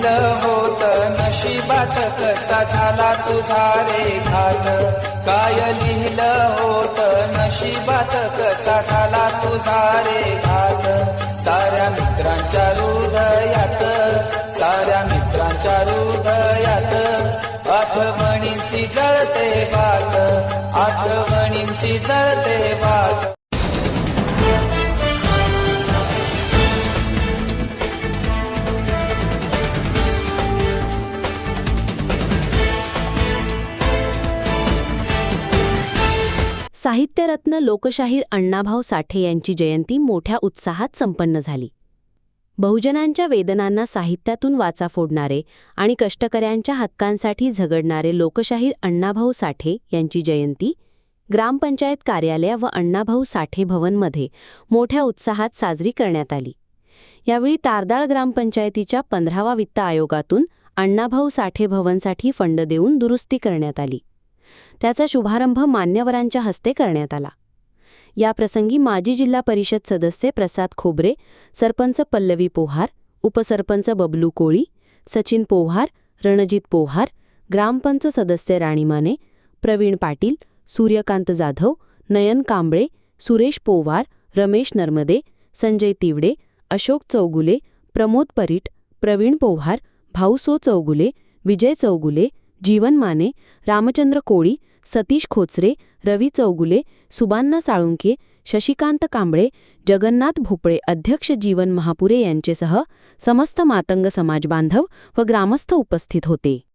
लिहिलं होत नशिबात कसा झाला तुझा रे घात काय लिहिलं होत नशिबात कसा झाला तुझा रे घात साऱ्या मित्रांच्या हृदयात साऱ्या मित्रांच्या हृदयात आठवणींची जळते बात आठवणींची जळते बात साहित्यरत्न लोकशाहीर अण्णाभाऊ साठे यांची जयंती मोठ्या उत्साहात संपन्न झाली. बहुजनांच्या वेदनांना साहित्यातून वाचा फोडणारे आणि कष्टकऱ्यांच्या हक्कांसाठी झगडणारे लोकशाहीर अण्णाभाऊ साठे यांची जयंती ग्रामपंचायत कार्यालय व अण्णाभाऊ साठे भवनमध्ये मोठ्या उत्साहात साजरी करण्यात आली. यावेळी तारदाळ ग्रामपंचायतीच्या पंधरावा वित्त आयोगातून अण्णाभाऊ साठे भवनसाठी फंड देऊन दुरुस्ती करण्यात आली. त्याचा शुभारंभ मान्यवरांच्या हस्ते करण्यात आला. याप्रसंगी माजी जिल्हा परिषद सदस्य प्रसाद खोबरे सरपंच पल्लवी पोहार उपसरपंच बबलू कोळी सचिन पोहार रणजित पोहार ग्रामपंच सदस्य राणी माने प्रवीण पाटील सूर्यकांत जाधव नयन कांबळे सुरेश पोवार रमेश नर्मदे संजय तिवडे अशोक चौगुले प्रमोद परीट प्रवीण पोहार भाऊसो चौगुले विजय चौगुले जीवन माने रामचंद्र कोळी सतीश खोचरे रवी चौगुले सुबान्ना साळुंके शशिकांत कांबळे जगन्नाथ भोपळे अध्यक्ष जीवन महापुरे यांचेसह समस्त मातंग समाज बांधव व ग्रामस्थ उपस्थित होते.